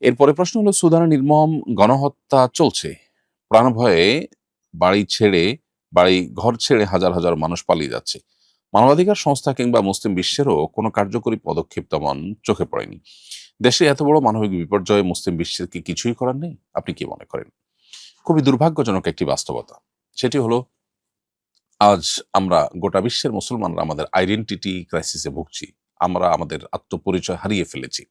এরপরে প্রশ্ন হলো সুদানে নির্মম গণহত্যা চলছে। প্রাণভয়ে বাড়ি ছেড়ে, বাড়ি ঘর ছেড়ে হাজার হাজার মানুষ পালিয়ে যাচ্ছে। মানবাধিকার সংস্থা কিংবা মুসলিম বিশ্বেরও কোনো কার্যকরী পদক্ষেপ তেমন চোখে পড়েনি। দেশে এত বড় মানবিক বিপর্যয়ে মুসলিম বিশ্বের কি কিছুই করার নেই? আপনি কি মনে করেন? খুবই দুর্ভাগ্যজনক একটি বাস্তবতা। সেটি হলো, আজ আমরা গোটা বিশ্বের মুসলমানরা আমাদের আইডেন্টিটি ক্রাইসিসে ভুগছি। আমরা আমাদের আত্মপরিচয় হারিয়ে ফেলেছি।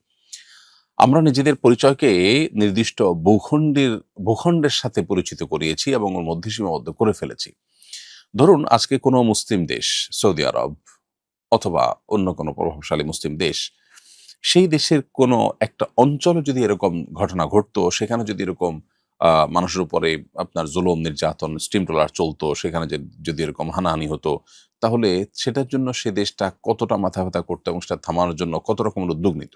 আমরা নিজেদের পরিচয়কে নির্দিষ্ট ভূখণ্ডের ভূখণ্ডের সাথে পরিচিত করিয়েছি এবং ওর মধ্যে সীমাবদ্ধ করে ফেলেছি। ধরুন, আজকে কোনো মুসলিম দেশ, সৌদি আরব অথবা অন্য কোনো প্রভাবশালী মুসলিম দেশ, সেই দেশের কোনো একটা অঞ্চলে যদি এরকম ঘটনা ঘটতো, সেখানে যদি এরকম মানুষের উপরে আপনার জুলম, নির্যাতন, স্টিম ট্রলার চলতো, সেখানে যদি এরকম হানাহানি হতো, তাহলে সেটার জন্য সে দেশটা কতটা মাথা ব্যথা করতো এবং সেটা থামানোর জন্য কত রকমের উদ্যোগ নিত।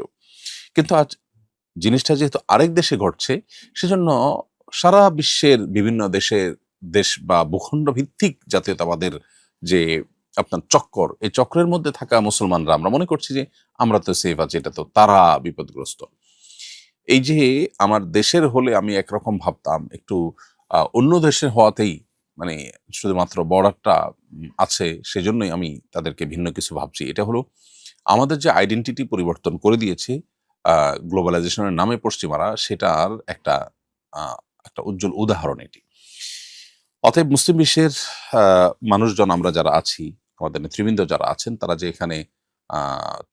কিন্তু আজ জিনিসটা যেহেতু আরেক দেশে ঘটছে, সেজন্য সারা বিশ্বের বিভিন্ন দেশের দেশ বা ভূখণ্ড ভিত্তিক জাতীয়তাবাদের যে আপনার চক্কর, এই চক্রের মধ্যে থাকা মুসলমানরা, আমরা মনে করছি যে আমরা তো সেফ আছি, এটা তো তারা বিপদগ্রস্ত। এই যে আমার দেশের হলে আমি একরকম ভাবতাম, একটু অন্য দেশের হওয়াতেই মানে শুধুমাত্র বর্ডারটা আছে, সেজন্যই আমি তাদেরকে ভিন্ন কিছু ভাবছি। এটা হলো, আমাদের যে আইডেন্টিটি পরিবর্তন করে দিয়েছে গ্লোবালাইজেশনের নামে পশ্চিমারা সেটার একটা একটা উজ্জ্বল উদাহরণ এটি। অতএব মুসলিম বিশ্বের মানুষজন আমরা যারা আছি আমাদের নেতৃবৃন্দ যারা আছেন তারা যে এখানে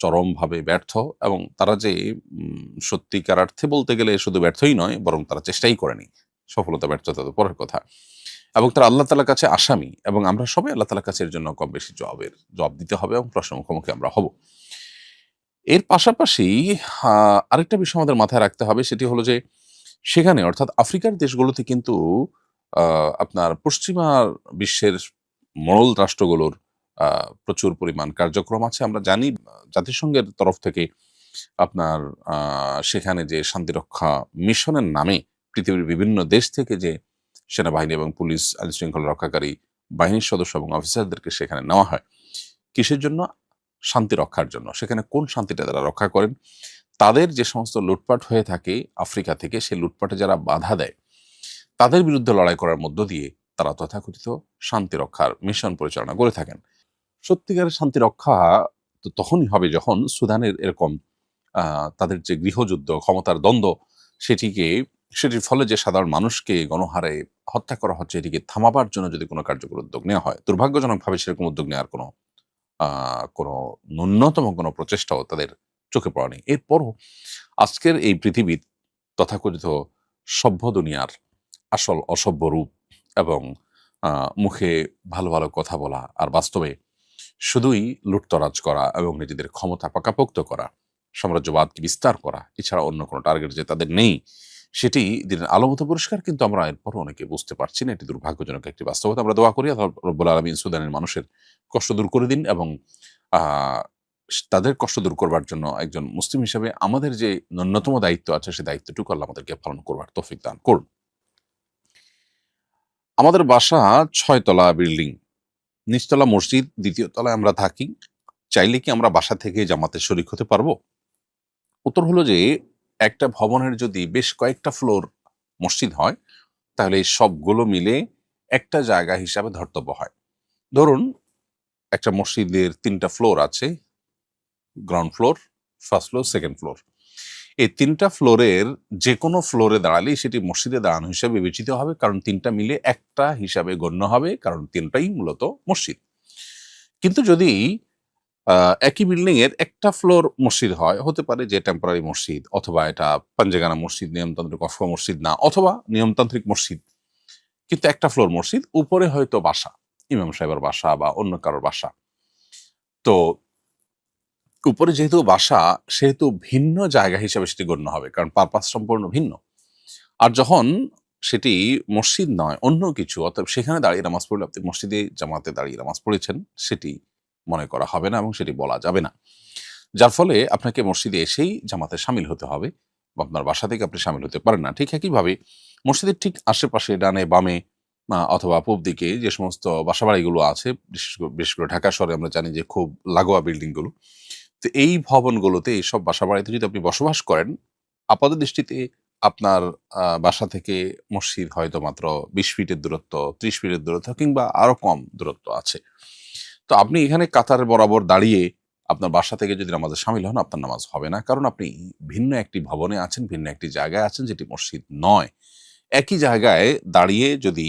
চরমভাবে ব্যর্থ এবং তারা যে উম, সত্যিকার অর্থে বলতে গেলে শুধু ব্যর্থই নয় বরং তারা চেষ্টাই করেনি। সফলতা ব্যর্থতা তো পরের কথা। এবং তারা আল্লাহ তালার কাছে আসামি এবং আমরা সবাই আল্লাহ তালার কাছে এর জন্য কম বেশি জবাবের জবাব দিতে হবে এবং প্রশ্ন মুখোমুখি আমরা হব। এর পাশাপাশি আরেকটা বিষয় আমাদের মাথায় রাখতে হবে, সেটি হলো যে সেখানে, অর্থাৎ আফ্রিকার দেশগুলোতে কিন্তু আপনার পশ্চিমা বিশ্বের মরল রাষ্ট্রগুলোর প্রচুর পরিমাণ কার্যক্রম আছে। আমরা জানি, জাতিসংঘের তরফ থেকে আপনার সেখানে যে শান্তিরক্ষা মিশনের নামে পৃথিবীর বিভিন্ন দেশ থেকে যে সেনাবাহিনী এবং পুলিশ আইন শৃঙ্খলা রক্ষাকারী বাহিনীর সদস্য এবং অফিসারদেরকে সেখানে নেওয়া হয়, কিসের জন্য? শান্তি রক্ষার জন্য। সেখানে কোন শান্তিটা তারা রক্ষা করেন? তাদের যে সমস্ত লুটপাট হয়ে থাকে আফ্রিকা থেকে, সেই লুটপাটে যারা বাধা দেয়, তাদের বিরুদ্ধে লড়াই করার মধ্য দিয়ে তারা তথাকথিত শান্তি রক্ষার মিশন পরিচালনা করে থাকেন। সত্যিকারের শান্তি রক্ষা তো তখনই হবে যখন সুদানের এরকম তাদের যে গৃহযুদ্ধ, ক্ষমতার দ্বন্দ্ব, সেটিকে, সেটির ফলে যে সাধারণ মানুষকে গণহারে হত্যা করা হচ্ছে, এটিকে থামাবার জন্য যদি কোনো কার্যকর উদ্যোগ নেওয়া হয়, দুর্ভাগ্যজনকভাবে সেরকম উদ্যোগ নেওয়ার কোনো কোনো ন্যূনতম কোনো প্রচেষ্টাও তাদের চোখে পড়া নেই এরপরও আজকের এই পৃথিবীর তথাকথিত সভ্য দুনিয়ার আসল অসভ্য রূপ এবং মুখে ভালো ভালো কথা বলা আর বাস্তবে শুধুই লুটতরাজ করা এবং নিজেদের ক্ষমতা পাকাপোক্ত করা, সাম্রাজ্যবাদকে বিস্তার করা, এছাড়া অন্য কোনো টার্গেট যে তাদের নেই সেটি দিনের আলোমতো পরিষ্কার, কিন্তু আমরা এরপর অনেকে বুঝতে পারছি না, এটি দুর্ভাগ্যজনক একটি বাস্তবতা। আমরা দোয়া করি রব্বুল আলমিন সুদানের মানুষের কষ্ট দূর করে দিন এবং তাদের কষ্ট দূর করবার জন্য একজন মুসলিম হিসেবে আমাদের যে ন্যূনতম দায়িত্ব আছে সেই দায়িত্বটুকু আল্লাহ আমাদেরকে পালন করবার তৌফিক দান করুন। আমাদের বাসা ছয়তলা বিল্ডিং, নিচতলা মসজিদ, দ্বিতীয় তলায় আমরা থাকি। চাইলে কি আমরা বাসা থেকে জামাতে শরিক হতে পারব? উত্তর হলো যে একটা ভবনের যদি বেশ কয়েকটা ফ্লোর মসজিদ হয়, তাহলে সবগুলো মিলে একটা জায়গা হিসাবে ধর্তব্য হয়। ধরুন, একটা মসজিদের তিনটা ফ্লোর আছে ground floor first floor second floor এই তিনটা ফ্লোরের যে কোনো ফ্লোরে দাঁড়ালেই সেটি মসজিদে দাঁড়ানো হিসাবে বিবেচিত হবে, কারণ তিনটা মিলে একটা হিসাবে গণ্য হবে, কারণ তিনটাই মূলত মসজিদ। কিন্তু যদি একই বিল্ডিং এর একটা ফ্লোর মসজিদ হয়, হতে পারে যে টেম্পোরারি মসজিদ অথবা এটা পাঞ্জেগানা মসজিদ, নিয়মতান্ত্রিক অফ মসজিদ না, অথবা নিয়মতান্ত্রিক মসজিদ। কিন্তু একটা ফ্লোর মসজিদ, উপরে হয়তো বাসা, ইমাম সাহেবের বাসা বা অন্য কারোর বাসা। তো উপরে যেহেতু বাসা, সেহেতু ভিন্ন জায়গা হিসাবে সেটি গণ্য হবে, কারণ পারপাস সম্পূর্ণ ভিন্ন। আর যখন সেটি মসজিদ নয়, অন্য কিছু অর্থাৎ সেখানে দাঁড়িয়ে নামাজ পড়লে আপনি মসজিদে জামাতে দাঁড়িয়ে নামাজ পড়েছেন, সেটি মনে করা হবে না এবং সেটি বলা যাবে না। যার ফলে আপনাকে মসজিদে এসেই জামাতে সামিল হতে হবে বা আপনার বাসা থেকে আপনি সামিল হতে পারেন না। ঠিক একইভাবে মসজিদের ঠিক আশেপাশে ডানে বামে অথবা পূব দিকে যে সমস্ত বাসাবাড়িগুলো আছে, বিশেষ করে ঢাকা শহরে আমরা জানি যে খুব লাগোয়া বিল্ডিংগুলো, তো এই ভবনগুলোতে এইসব বাসাবাড়িতে যদি আপনি বসবাস করেন আপাত দৃষ্টিতে আপনার বাসা থেকে মসজিদ হয়তো মাত্র বিশ ফিটের দূরত্ব, ত্রিশ ফিটের দূরত্ব কিংবা আরও কম দূরত্ব আছে। তো আপনি এখানে কাতার বরাবর দাঁড়িয়ে আপনার বাসা থেকে যদি নামাজে সামিল হন, আপনার নামাজ হবে না। কারণ আপনি ভিন্ন একটি ভবনে আছেন, ভিন্ন একটি জায়গায় আছেন, যেটি মসজিদ নয়। একই জায়গায় দাঁড়িয়ে যদি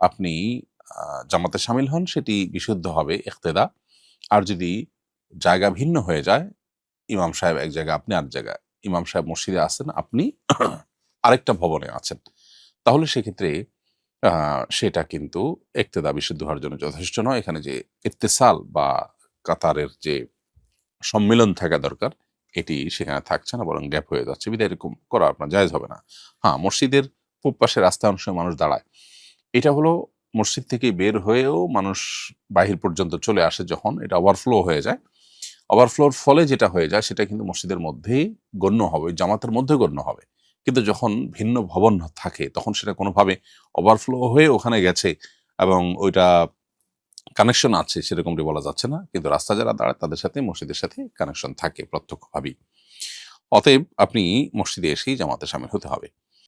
আপনি জামাতে সামিল হন, সেটি বিশুদ্ধ হবে, ইখতেদা। আর যদি জায়গা ভিন্ন হয়ে যায়, ইমাম সাহেব এক জায়গায়, আপনি আর জায়গায়, ইমাম সাহেব মসজিদে আছেন, আপনি আরেকটা ভবনে আছেন। তাহলে সেক্ষেত্রে সেটা কিন্তু ইক্তেদা বিশুদ্ধ হওয়ার জন্য যথেষ্ট নয়। এখানে যে ইত্তেসাল বা কাতারের যে সম্মেলন থাকা দরকার, এটি সেখানে থাকছে না, বরং গ্যাপ হয়ে যাচ্ছে। বিধায় এরকম করা আপনার জায়েজ হবে না। হ্যাঁ মসজিদের পূব পাশে রাস্তা অংশে মানুষ দাঁড়ায়। এটা হলো মসজিদ থেকে বের হয়েও মানুষ বাহির পর্যন্ত চলে আসে যখন এটা ওভারফ্লো হয়ে যায়। ওভারফ্লোর ফলে যেটা হয়ে যায়, সেটা কিন্তু মসজিদের মধ্যেই গণ্য হবে, জামাতের মধ্যে গণ্য হবে। কিন্তু যখন ভিন্ন ভবন থাকে, তখন সেটা কোনোভাবে ওভারফ্লো হয়ে ওখানে গেছে এবং ওইটা কানেকশন আছে সেরকমটি বলা যাচ্ছে না। কিন্তু রাস্তা যারা দাঁড়ায়, তাদের সাথে, মসজিদের সাথে কানেকশন থাকে প্রত্যক্ষভাবেই। অতএব আপনি মসজিদে এসেই জামাতে সামিল হতে হবে।